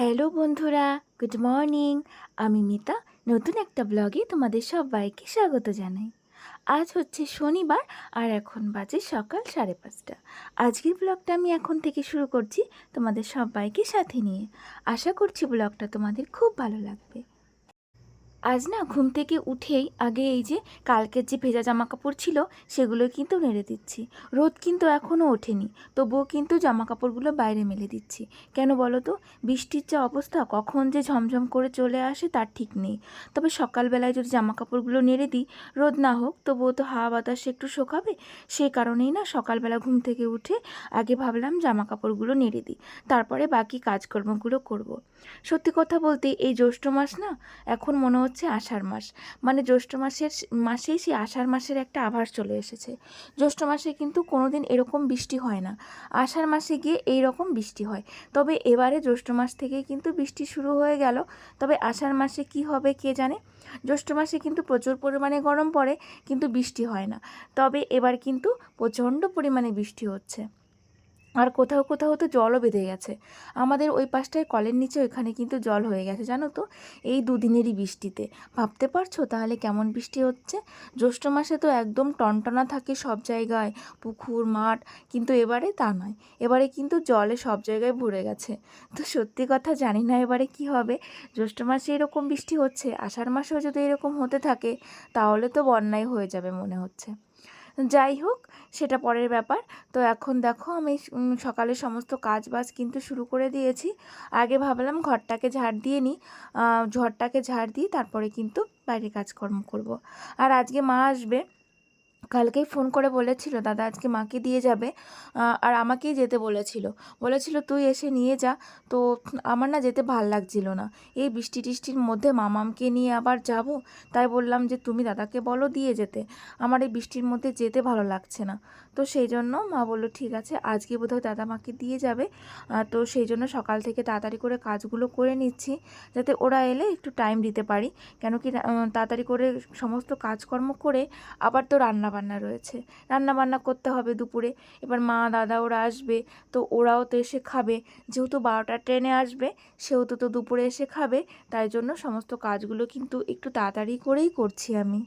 Hello বন্ধুরা, good morning. আমি মিতা, নতুন একটা ব্লগে তোমাদের সবাইকে স্বাগত জানাই। আজ হচ্ছে শনিবার আর এখন বাজে সকাল সাড়ে পাঁচটা। আজকের ব্লগটা আমি এখন থেকে শুরু করছি তোমাদের সবাইকে সাথে নিয়ে। আশা করছি ব্লগটা তোমাদের খুব ভালো লাগবে। আজ না ঘুম থেকে উঠেই আগে এই যে কালকের যে ভেজা জামা কাপড় ছিল, সেগুলো কিন্তু নেড়ে দিচ্ছি। রোদ কিন্তু এখনও ওঠেনি, তবুও কিন্তু জামা কাপড়গুলো বাইরে মেলে দিচ্ছি। কেন বলো তো? বৃষ্টির যে অবস্থা, কখন যে ঝমঝম করে চলে আসে তার ঠিক নেই। তবে সকালবেলায় যদি জামা কাপড়গুলো নেড়ে দিই, রোদ না হোক, তবুও তো হাওয়া বাতাসে একটু শোকাবে। সেই কারণেই না সকালবেলা ঘুম থেকে উঠে আগে ভাবলাম জামা কাপড়গুলো নেড়ে দিই, তারপরে বাকি কাজকর্মগুলো করব। সত্যি কথা বলতে এই জ্যৈষ্ঠ মাস না, এখন মনে হচ্ছে আষাঢ় মাস। মানে জ্যৈষ্ঠ মাসের মাসেই সেই আষাঢ় মাসের একটা আভাস চলে এসেছে। জ্যৈষ্ঠ মাসে কিন্তু কোনোদিন এরকম বৃষ্টি হয় না। আষাঢ় মাসে গিয়ে এই রকম বৃষ্টি হয়। তবে এবারে জ্যৈষ্ঠ মাস থেকে কিন্তু বৃষ্টি শুরু হয়ে গেল। তবে আষাঢ় মাসে কি হবে কে জানে? জ্যৈষ্ঠ মাসে কিন্তু প্রচুর পরিমাণে গরম পড়ে, কিন্তু বৃষ্টি হয় না। তবে এবার কিন্তু প্রচণ্ড পরিমাণে বৃষ্টি হচ্ছে। আর কোথাও কোথাও তো জলও বেঁধে গেছে। আমাদের ওই পাশটায় কলের নিচে ওইখানে কিন্তু জল হয়ে গেছে, জানো তো? এই দুদিনেরই বৃষ্টিতে। ভাবতে পারছ তাহলে কেমন বৃষ্টি হচ্ছে? জ্যৈষ্ঠ মাসে তো একদম টনটনা থাকে সব জায়গায়, পুকুর, মাঠ, কিন্তু এবারে তা নয়। এবারে কিন্তু জলে সব জায়গায় ভরে গেছে। তো সত্যি কথা জানি না এবারে কি হবে। জ্যৈষ্ঠ মাসে এরকম বৃষ্টি হচ্ছে, আষাঢ় মাসেও যদি এরকম হতে থাকে, তাহলে তো বন্যাই হয়ে যাবে মনে হচ্ছে। যাই হোক, সেটা পরের ব্যাপার। তো এখন দেখো আমি সকালে সমস্ত কাজ বাজ কিন্তু শুরু করে দিয়েছি। আগে ভাবলাম ঘরটাকে ঝাড় দিয়ে নিই। ঝড়টাকে ঝাড় দিয়ে তারপরে কিন্তু বাইরে কাজকর্ম করব। আর আজকে মা আসবে। কালকেই ফোন করে বলেছিল, দাদা, আজকে মাকে দিয়ে যাবে। আর আমাকেই যেতে বলেছিল। বলেছিল, তুই এসে নিয়ে যা। তো আমার না যেতে ভালো লাগছিল না। এই বৃষ্টি টিষ্টির মধ্যে মামামকে নিয়ে আবার যাব? তাই বললাম যে, তুমি দাদাকে বলো দিয়ে যেতে। আমার এই বৃষ্টির মধ্যে যেতে ভালো লাগছে না। তো সেই জন্য মা বলল, ঠিক আছে, আজকে বোধহয় দাদা মাকে দিয়ে যাবে। তো সেই জন্য সকাল থেকে তাড়াতাড়ি করে কাজগুলো করে নিচ্ছি, যাতে ওরা এলে একটু টাইম দিতে পারি। কেন কি তাড়াতাড়ি করে সমস্ত কাজকর্ম করে আবার তো রান্না বান্না রয়েছে। রান্না বান্না করতে হবে দুপুরে। এবার মা, দাদা ওরা আসবে, তো ওরাও তো এসে খাবে। যেহেতু বারোটা ট্রেনে আসবে, সেহেতু তো দুপুরে এসে খাবে। তাই জন্য সমস্ত কাজগুলো কিন্তু একটু তাড়াতাড়ি করেই করছি আমি।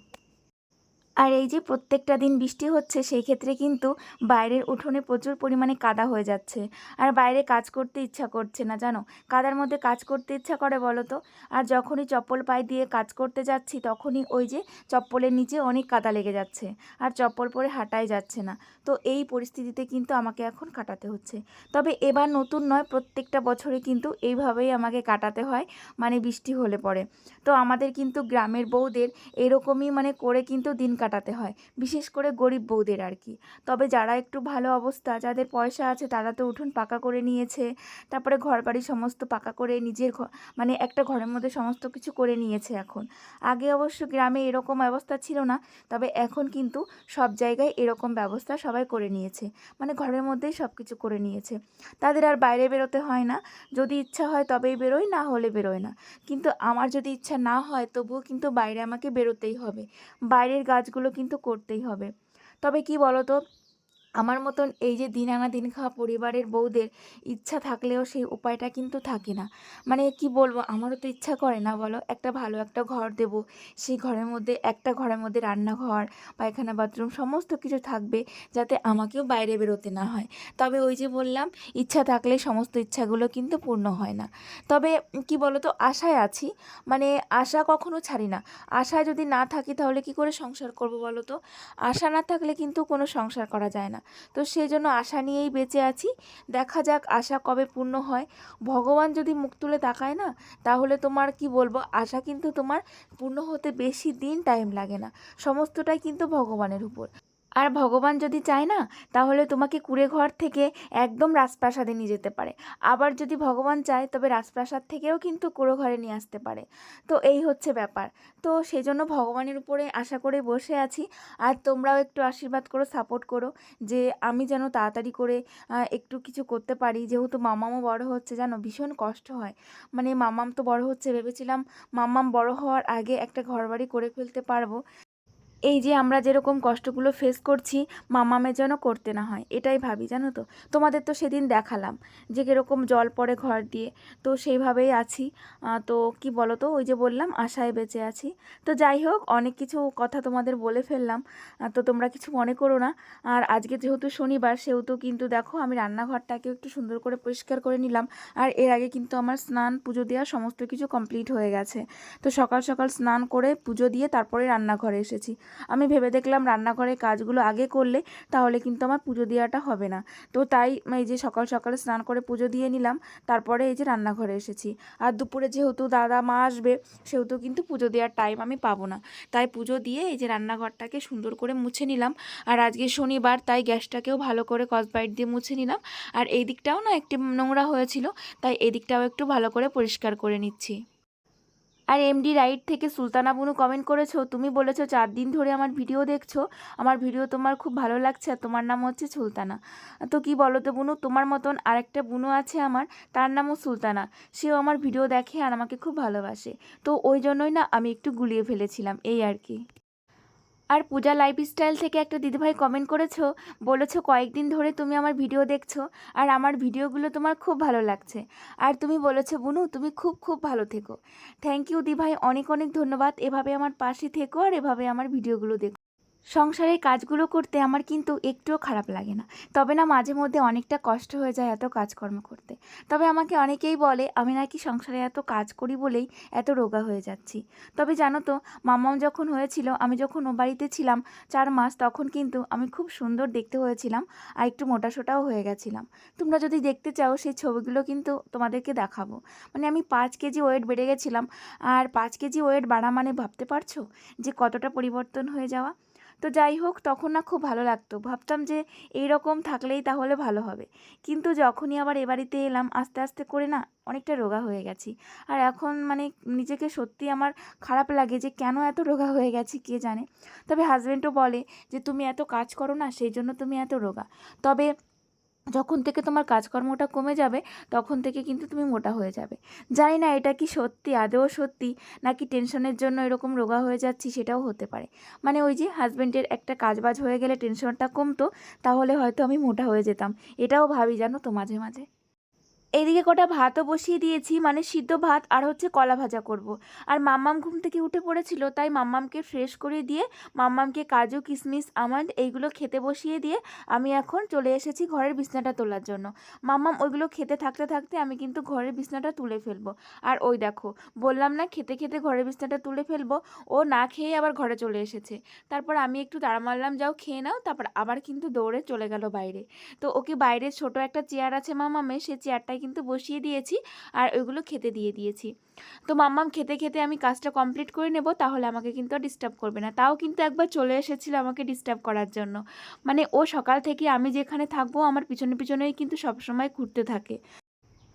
আর এই যে প্রত্যেকটা দিন বৃষ্টি হচ্ছে, সেই ক্ষেত্রে কিন্তু বাইরের উঠোনে প্রচুর পরিমাণে কাদা হয়ে যাচ্ছে। আর বাইরে কাজ করতে ইচ্ছা করছে না, জানো? কাদার মধ্যে কাজ করতে ইচ্ছা করে বলো তো? আর যখনই চপ্পল পায়ে দিয়ে কাজ করতে যাচ্ছি, তখনই ওই যে চপ্পলের নিচে অনেক কাদা লেগে যাচ্ছে। আর চপ্পল পরে হাঁটাই যাচ্ছে না। তো এই পরিস্থিতিতে কিন্তু আমাকে এখন কাটাতে হচ্ছে। তবে এবার নতুন নয়, প্রত্যেকটা বছরে কিন্তু এইভাবেই আমাকে কাটাতে হয় মানে বৃষ্টি হলে পরে। তো আমাদের কিন্তু গ্রামের বউদের এরকমই মানে করে কিন্তু দিন কাটাতে হয়, বিশেষ করে গরিব বউদের আর কি। তবে যারা একটু ভালো অবস্থা, যাদের পয়সা আছে তারা তো উঠোন পাকা করে নিয়েছে, তারপরে ঘর বাড়ি সমস্ত পাকা করে নিজের মানে একটা ঘরের মধ্যে সমস্ত কিছু করে নিয়েছে এখন। আগে অবশ্য গ্রামে এরকম ব্যবস্থা ছিল না, তবে এখন কিন্তু সব জায়গায় এরকম ব্যবস্থা সবাই করে নিয়েছে মানে ঘরের মধ্যেই সব কিছু করে নিয়েছে। তাদের আর বাইরে বেরোতে হয় না, যদি ইচ্ছা হয় তবেই বেরোয়, না হলে বেরোয় না। কিন্তু আমার যদি ইচ্ছা না হয় তবুও কিন্তু বাইরে আমাকে বেরোতেই হবে। বাইরের গাছগুলো কিন্তু করতেই হবে। তবে কি বলো তো আমার মতন এই যে দিন আনা দিন খাওয়া পরিবারের বউদের ইচ্ছা থাকলেও সেই উপায়টা কিন্তু থাকে না। মানে কি বলব, আমারও তো ইচ্ছা করে না বলো, একটা ভালো একটা ঘর দেব, সেই ঘরের মধ্যে, একটা ঘরের মধ্যে রান্নাঘর পায়খানা বাথরুম সমস্ত কিছু থাকবে যাতে আমাকেও বাইরে বেরোতে না হয়। তবে ওই যে বললাম, ইচ্ছা থাকলে সমস্ত ইচ্ছাগুলো কিন্তু পূর্ণ হয় না। তবে কি বলো তো আশায় আছি মানে আশা কখনো ছাড়ি না। আশায় যদি না থাকি তাহলে কি করে সংসার করব বলো তো? আশা না থাকলে কিন্তু কোনো সংসার করা যায় না। তো সেই জন্য আশা নিয়েই বেঁচে আছি। দেখা যাক আশা কবে পূর্ণ হয়। ভগবান যদি মুখ তুলে তাকায় না, তাহলে তোমার কি বলব? আশা কিন্তু তোমার পূর্ণ হতে বেশি দিন টাইম লাগে না। সমস্তটাই কিন্তু ভগবানের উপর। আর ভগবান যদি চায় না, তাহলে তোমাকে কুড়ে ঘর থেকে একদম রাজপ্রাসাদে নিয়ে যেতে পারে। আবার যদি ভগবান চায়, তবে রাজপ্রাসাদ থেকেও কিন্তু কুড়ো ঘরে নিয়ে আসতে পারে। তো এই হচ্ছে ব্যাপার। তো সেই জন্য ভগবানের উপরে আশা করে বসে আছি। আর তোমরাও একটু আশীর্বাদ করো, সাপোর্ট করো, যে আমি যেন তাড়াতাড়ি করে একটু কিছু করতে পারি। যেহেতু মামামও বড় হচ্ছে, জানো, ভীষণ কষ্ট হয়। মানে মামাম তো বড় হচ্ছে, ভেবেছিলাম মামাম বড় হওয়ার আগে একটা ঘরবাড়ি করে ফেলতে পারব। এই যে আমরা যেরকম কষ্টগুলো ফেস করছি মামামের যেন করতে না হয়, এটাই ভাবি, জানো তো? তোমাদের তো সেদিন দেখালাম যে কীরকম জল পড়ে ঘর দিয়ে। তো সেইভাবেই আছি। তো কি বলো তো ওই যে বললাম, আশায় বেঁচে আছি। তো যাই হোক, অনেক কিছু কথা তোমাদের বলে ফেললাম। তো তোমরা কিছু মনে করো না। আর আজকে যেহেতু শনিবার, সেহেতু কিন্তু দেখো, আমি রান্নাঘরটাকেও একটু সুন্দর করে পরিষ্কার করে নিলাম। আর এর আগে কিন্তু আমার স্নান, পুজো দেওয়া সমস্ত কিছু কমপ্লিট হয়ে গেছে। তো সকাল সকাল স্নান করে পুজো দিয়ে তারপরে রান্নাঘরে এসেছি। আমি ভেবে দেখলাম রান্নাঘরের কাজগুলো আগে করলে তাহলে কিন্তু আমার পুজো দেওয়াটা হবে না। তো তাই এই যে সকাল সকালে স্নান করে পুজো দিয়ে নিলাম, তারপরে এই যে রান্নাঘরে এসেছি। আর দুপুরে যেহেতু দাদা মা আসবে, সেহেতু কিন্তু পুজো দেওয়ার টাইম আমি পাবো না। তাই পুজো দিয়ে এই যে রান্নাঘরটাকে সুন্দর করে মুছে নিলাম। আর আজকে শনিবার, তাই গ্যাসটাকেও ভালো করে কসবাইট দিয়ে মুছে নিলাম। আর এই দিকটাও না একটি নোংরা হয়েছিল, তাই এদিকটাও একটু ভালো করে পরিষ্কার করে নিচ্ছি। আর এমডি রাইট থেকে সুলতানা বুনু কমেন্ট করেছ, তুমি বলেছ চার দিন ধরে আমার ভিডিও দেখছ, আমার ভিডিও তোমার খুব ভালো লাগছে আর তোমার নাম হচ্ছে সুলতানা। তো কি বলো তো বুনু, তোমার মতন আরেকটা বুনু আছে আমার, তার নামও সুলতানা। সেও আমার ভিডিও দেখে আর আমাকে খুব ভালোবাসে। তো ওই জন্যই না আমি একটু গুলিয়ে ফেলেছিলাম, এই আর কি। আর পূজা লাইফস্টাইল থেকে একটা দিদিভাই কমেন্ট করেছ, বলেছ কয়েকদিন ধরে তুমি আমার ভিডিও দেখছ আর আমার ভিডিওগুলো তোমার খুব ভালো লাগছে। আর তুমি বলেছ, বুনু, তুমি খুব খুব ভালো থেকো। থ্যাংক ইউ দিভাই অনেক অনেক ধন্যবাদ। এভাবে আমার পাশে থেকো আর এভাবে আমার ভিডিওগুলো দেখো। সংসারের কাজগুলো করতে আমার কিন্তু একটুও খারাপ লাগে না। তবে না, মাঝে মধ্যে অনেকটা কষ্ট হয়ে যায় এত কাজকর্ম করতে। তবে আমাকে অনেকেই বলে, আমি নাকি সংসারে এত কাজ করি বলেই এত রোগা হয়ে যাচ্ছি। তবে জানো তো, মামাম যখন হয়েছিল, আমি যখন ও বাড়িতে ছিলাম চার মাস, তখন কিন্তু আমি খুব সুন্দর দেখতে হয়েছিলাম আর একটু মোটাসোটাও হয়ে গেছিলাম। তোমরা যদি দেখতে চাও, সেই ছবিগুলো কিন্তু তোমাদেরকে দেখাবো। মানে আমি পাঁচ কেজি ওয়েট বেড়ে গেছিলাম। আর পাঁচ কেজি ওয়েট বাড়া মানে ভাবতে পারছ যে কতটা পরিবর্তন হয়ে যাওয়া? তো যাই হোক, তখন না খুব ভালো লাগতো। ভাবতাম যে এই রকম থাকলেই তাহলে ভালো হবে। কিন্তু যখনই আবার এ বাড়িতে এলাম, আস্তে আস্তে করে না অনেকটা রোগা হয়ে গেছি। আর এখন মানে নিজেকে সত্যি আমার খারাপ লাগে যে কেন এত রোগা হয়ে গেছি, কে জানে? তবে হাজব্যান্ডও বলে যে, তুমি এত কাজ করো না, সেই জন্য তুমি এত রোগা। তবে যখন থেকে তোমার কাজকর্মটা কমে যাবে, তখন থেকে কিন্তু তুমি মোটা হয়ে যাবে। জানি না এটা কি সত্যি আদেও সত্যি, নাকি টেনশনের জন্য এরকম রোগা হয়ে যাচ্ছি সেটাও হতে পারে। মানে ওই যে হাজব্যান্ডের একটা কাজবাজ হয়ে গেলে টেনশনটা কমতো, তাহলে হয়তো আমি মোটা হয়ে যেতাম। এটাও ভাবি জানো তো মাঝে মাঝে। এদিকে কটা ভাতও বসিয়ে দিয়েছি মানে সিদ্ধ ভাত আর হচ্ছে কলা ভাজা করব। আর মাম্মাম ঘুম থেকে উঠে পড়েছিল, তাই মাম্মামকে ফ্রেশ করে দিয়ে, মাম্মামকে কাজু কিশমিশ আমন্ড এইগুলো খেতে বসিয়ে দিয়ে আমি এখন চলে এসেছি ঘরের বিছনাটা তোলার জন্য। মাম্মাম ওইগুলো খেতে থাকতে থাকতে আমি কিন্তু ঘরের বিছনাটা তুলে ফেলব। আর ওই দেখো, বললাম না খেতে খেতে ঘরের বিছনাটা তুলে ফেলব, ও না খেয়ে আবার ঘরে চলে এসেছে। তারপর আমি একটু তাড়া মারলাম, যাও খেয়ে নাও, তারপর আবার কিন্তু দৌড়ে চলে গেল বাইরে। তো ওকে বাইরে ছোট একটা চেয়ার আছে মামামে সে চেয়ারটায় কিন্তু বসিয়ে দিয়েছি আর ওইগুলো খেতে দিয়ে দিয়েছি। তো মাম্মাম খেতে খেতে আমি কাজটা কমপ্লিট করে নেব, তাহলে আমাকে কিন্তু ডিস্টার্ব করবে না। তাও কিন্তু একবার চলে এসেছিল আমাকে ডিস্টার্ব করার জন্য। মানে ও সকাল থেকে আমি যেখানে থাকব, আমার পিছনে, পিছনেই কিন্তু সবসময় ঘুরতে থাকে।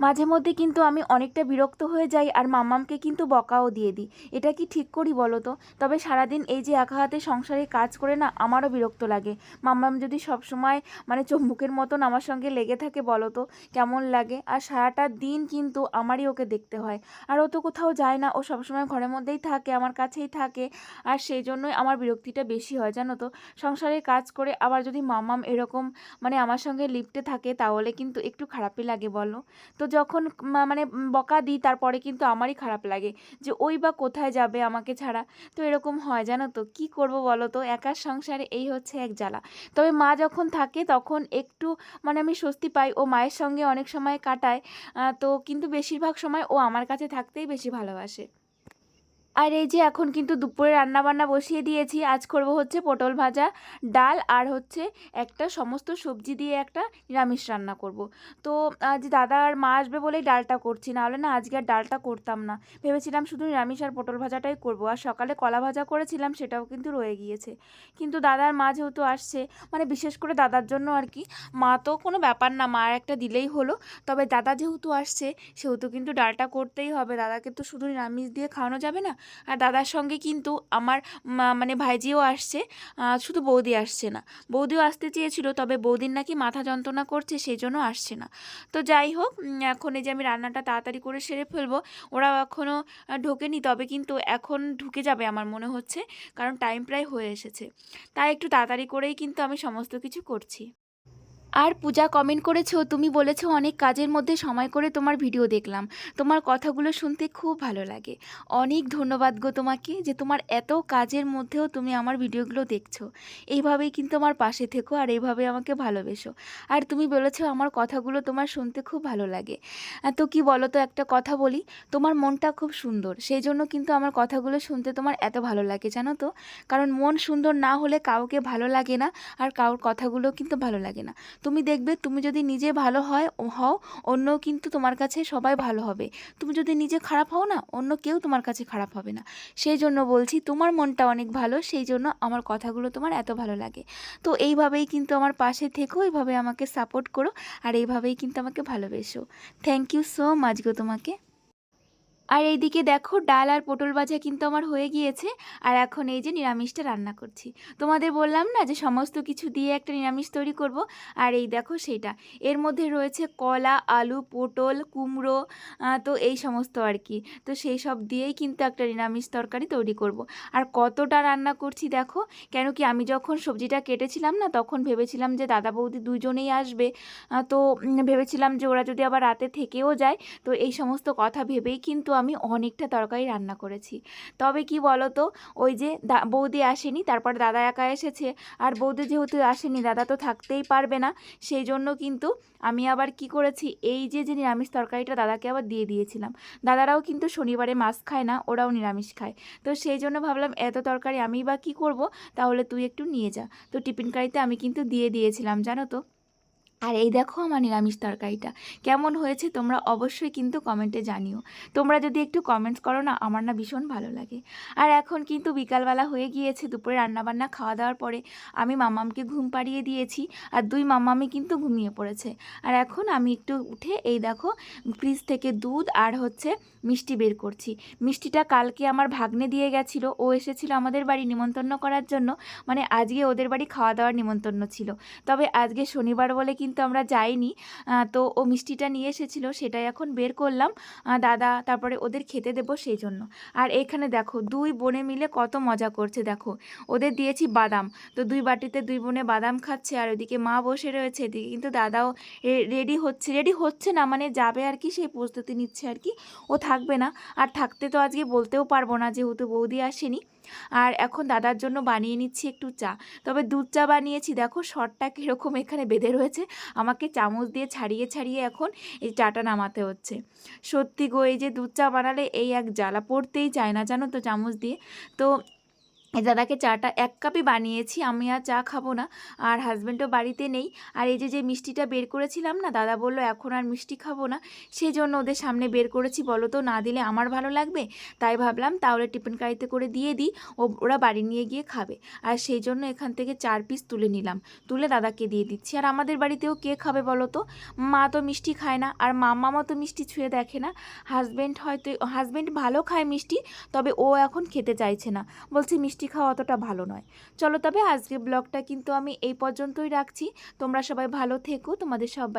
মাঝে মধ্যে কিন্তু আমি অনেকটা বিরক্ত হয়ে যাই আর মাম্মামকে কিন্তু বকাও দিয়ে দিই। এটা কি ঠিক করি বলো তো? তবে সারাদিন এই যে একা হাতে সংসারে কাজ করে না, আমারও বিরক্ত লাগে। মাম্মাম যদি সব সময় মানে চম্বুকের মতন আমার সঙ্গে লেগে থাকে বলো তো, কেমন লাগে? আর সারাটা দিন কিন্তু আমারই ওকে দেখতে হয়। আর ও তো কোথাও যায় না, ও সবসময় ঘরের মধ্যেই থাকে, আমার কাছেই থাকে। আর সেই জন্যই আমার বিরক্তিটা বেশি হয়, জানো তো? সংসারের কাজ করে আবার যদি মাম্মাম এরকম মানে আমার সঙ্গে লিফটে থাকে, তাহলে কিন্তু একটু খারাপই লাগে বলো। তো যখন মানে বকা দিই, তারপরে কিন্তু আমারই খারাপ লাগে যে ওই বা কোথায় যাবে আমাকে ছাড়া। তো এরকম হয়, জানো তো? কি করব বলো তো? একার সংসারে এই হচ্ছে এক জ্বালা। তবে মা যখন থাকে, তখন একটু মানে আমি স্বস্তি পাই। ও মায়ের সঙ্গে অনেক সময় কাটায় তো কিন্তু বেশিরভাগ সময় ও আমার কাছে থাকতেই বেশি ভালোবাসে। আর এই যে এখন কিন্তু দুপুরে রান্না বান্না বসিয়ে দিয়েছি। আজ করব হচ্ছে পটল ভাজা, ডাল আর হচ্ছে একটা সমস্ত সবজি দিয়ে একটা নিরামিষ রান্না করব। তো আজ দাদা আর মা আসবে বলেই ডালটা করছি, নাহলে না আজকে আর ডালটা করতাম না। ভেবেছিলাম শুধু নিরামিষ আর পটল ভাজাটাই করব, আর সকালে কলা ভাজা করেছিলাম সেটাও কিন্তু রয়ে গিয়েছে। কিন্তু দাদার মা যেহেতু আসছে মানে বিশেষ করে দাদার জন্য আর কি, মা তো কোনো ব্যাপার না, মা একটা দিলেই হলো। তবে দাদা যেহেতু আসছে, সেহেতু কিন্তু ডালটা করতেই হবে। দাদাকে তো শুধু নিরামিষ দিয়ে খাওয়ানো যাবে না আর দাদার সঙ্গে কিন্তু আমার মানে ভাইজিও আসছে শুধু বৌদি আসছে না। বৌদিও আসতে চেয়েছিল, তবে বৌদির নাকি মাথা যন্ত্রণা করছে সেই জন্য আসছে না। তো যাই হোক এখন এই যে আমি রান্নাটা তাড়াতাড়ি করে সেরে ফেলব ওরাও এখনও ঢোকেনি, তবে কিন্তু এখন ঢুকে যাবে আমার মনে হচ্ছে, কারণ টাইম প্রায় হয়ে এসেছে। তাই একটু তাড়াতাড়ি করেই কিন্তু আমি সমস্ত কিছু করছি। আর পূজা কমেন্ট করেছ, তুমি বলেছ অনেক কাজের মধ্যে সময় করে তোমার ভিডিও দেখলাম। তোমার কথাগুলো শুনতে খুব ভালো লাগে। অনেক ধন্যবাদ গো তোমাকে যে তোমার এত কাজের মধ্যেও তুমি আমার ভিডিওগুলো দেখছ। এইভাবেই কিন্তু আমার পাশে থেকো আর এইভাবে আমাকে ভালোবেসো। আর তুমি বলেছ আমার কথাগুলো তোমার শুনতে খুব ভালো লাগে। তো কি বলো তো, একটা কথা বলি, তোমার মনটা খুব সুন্দর। সেই জন্য কিন্তু আমার কথাগুলো শুনতে তোমার এত ভালো লাগে, জানো তো? কারণ মন সুন্দর না হলে কাউকে ভালো লাগে না, আর কারোর কথাগুলো কিন্তু ভালো লাগে না। তুমি দেখবে তুমি যদি নিজে ভালো হয়, হও অন্য কিন্তু তোমার কাছে সবাই ভালো হবে। তুমি যদি নিজে খারাপ হও না, অন্য কেউ তোমার কাছে খারাপ হবে না। সেই জন্য বলছি, তোমার মনটা অনেক ভালো, সেই জন্য আমার কথাগুলো তোমার এত ভালো লাগে। তো এইভাবেই কিন্তু আমার পাশে থেকো, এইভাবে আমাকে সাপোর্ট করো, আর এইভাবেই কিন্তু আমাকে ভালোবেসো। থ্যাংক ইউ সো মাচ গো তোমাকে। আর এইদিকে দেখো, ডাল আর পটল ভাজা কিন্তু আমার হয়ে গিয়েছে। আর এখন এই যে নিরামিষটা রান্না করছি। তোমাদের বললাম না যে সমস্ত কিছু দিয়ে একটা নিরামিষ তৈরি করব? আর এই দেখো সেটা। এর মধ্যে রয়েছে কলা, আলু, পটল, কুমড়ো তো এই সমস্ত আর কি। তো সেই সব দিয়েই কিন্তু একটা নিরামিষ তরকারি তৈরি করব। আর কতটা রান্না করছি দেখো, কেন কি আমি যখন সবজিটা কেটেছিলাম না, তখন ভেবেছিলাম যে দাদা বৌদি দুজনেই আসবে। তো ভেবেছিলাম যে ওরা যদি আবার রাতে থেকেও যায়, তো এই সমস্ত কথা ভেবেই কিন্তু আমি অনেকটা তরকারি রান্না করেছি। তবে কি বলো তো ওই যে বৌদি আসেনি, তারপর দাদা একা এসেছে। আর বৌদি যেহেতু আসেনি, দাদা তো থাকতেই পারবে না। সেই জন্য কিন্তু আমি আবার কি করেছি, এই যে যে নিরামিষ তরকারিটা দাদাকে আবার দিয়ে দিয়েছিলাম। দাদারাও কিন্তু শনিবারে মাছ খায় না, ওরাও নিরামিষ খায়। তো সেই জন্য ভাবলাম, এত তরকারি আমি বা কি করব? তাহলে তুই একটু নিয়ে যা। তো টিফিন কারিতে আমি কিন্তু দিয়ে দিয়েছিলাম, জানো তো। আর এই দেখো আমার নিরামিষ তরকারিটা। কেমন হয়েছে তোমরা অবশ্যই কিন্তু কমেন্টে জানিও। তোমরা যদি একটু কমেন্টস করো না, আমার না ভীষণ ভালো লাগে। আর এখন কিন্তু বিকালবেলা হয়ে গিয়েছে, দুপুরে রান্নাবান্না খাওয়া দাওয়ার পরে আমি মামামকে ঘুম পাড়িয়ে দিয়েছি আর দুই মামামি কিন্তু ঘুমিয়ে পড়েছে। আর এখন আমি একটু উঠে এই দেখো ফ্রিজ থেকে দুধ আর হচ্ছে মিষ্টি বের করছি। মিষ্টিটা কালকে আমার ভাগ্নে দিয়ে গেছিল, ও এসেছিল আমাদের বাড়ি নিমন্ত্রণ করার জন্য। মানে আজকে ওদের বাড়ি খাওয়া দাওয়ার নিমন্ত্রণ ছিল। তবে আজকে শনিবার বলে কিন্তু আমরা যাইনি। তো ও মিষ্টিটা নিয়ে এসেছিল, সেটাই এখন বের করলাম। দাদা তারপরে ওদের খেতে দেবো সেই জন্য আর এখানে দেখো, দুই বোনে মিলে কত মজা করছে, দেখো। ওদের দিয়েছি বাদাম। তো দুই বাটিতে দুই বোনে বাদাম খাচ্ছে, আর ওদিকে মা বসে রয়েছে, এদিকে কিন্তু দাদাও রেডি হচ্ছে। রেডি হচ্ছে না মানে যাবে আর কি, সেই প্রস্তুতি নিচ্ছে আর কি। ও থাকবে না। আর থাকতে তো আজকে বলতেও পারব না, যেহেতু বৌদি আসেনি। আর এখন দাদার জন্য বানিয়ে নিচ্ছি একটু চা। তবে দুধ চা বানিয়েছি, দেখো শটটা কীরকম এখানে বেঁধে রয়েছে। আমাকে চামচ দিয়ে ছাড়িয়ে ছাড়িয়ে এখন এই চাটা নামাতে হচ্ছে। সত্যি গো, এই যে দুধ চা বানালে এই এক জ্বালা পড়তেই চায় না, জানো তো, চামচ দিয়ে। তো দাদাকে চাটা এক কাপই বানিয়েছি, আমি আর চা খাব না। আর হাজব্যান্ডও বাড়িতে নেই। আর এই যে যে মিষ্টিটা বের করেছিলাম না, দাদা বলল এখন আর মিষ্টি খাব না। সেই জন্য ওদের সামনে বের করেছি। বলো তো, না দিলে আমার ভালো লাগবে? তাই ভাবলাম, তাহলে টিফিন কারিতে করে দিয়ে দিই। ও, ওরা বাড়ি নিয়ে গিয়ে খাবে। আর সেই জন্য এখান থেকে চার পিস তুলে নিলাম। তুলে দাদাকে দিয়ে দিচ্ছি। আর আমাদের বাড়িতেও কে খাবে বলো তো? মা তো মিষ্টি খায় না। আর মাম্মামা তো মিষ্টি ছুঁয়ে দেখে না। হাজব্যান্ড হয়তো হাজব্যান্ড ভালো খায় মিষ্টি, তবে ও এখন খেতে চাইছে না। বলছে মিষ্টি খাওয়া অতটা ভালো নয়। চলো তবে আজকে ব্লগটা কিন্তু আমি এই পর্যন্তই রাখছি। তোমরা সবাই ভালো থেকো। তোমাদের সবাই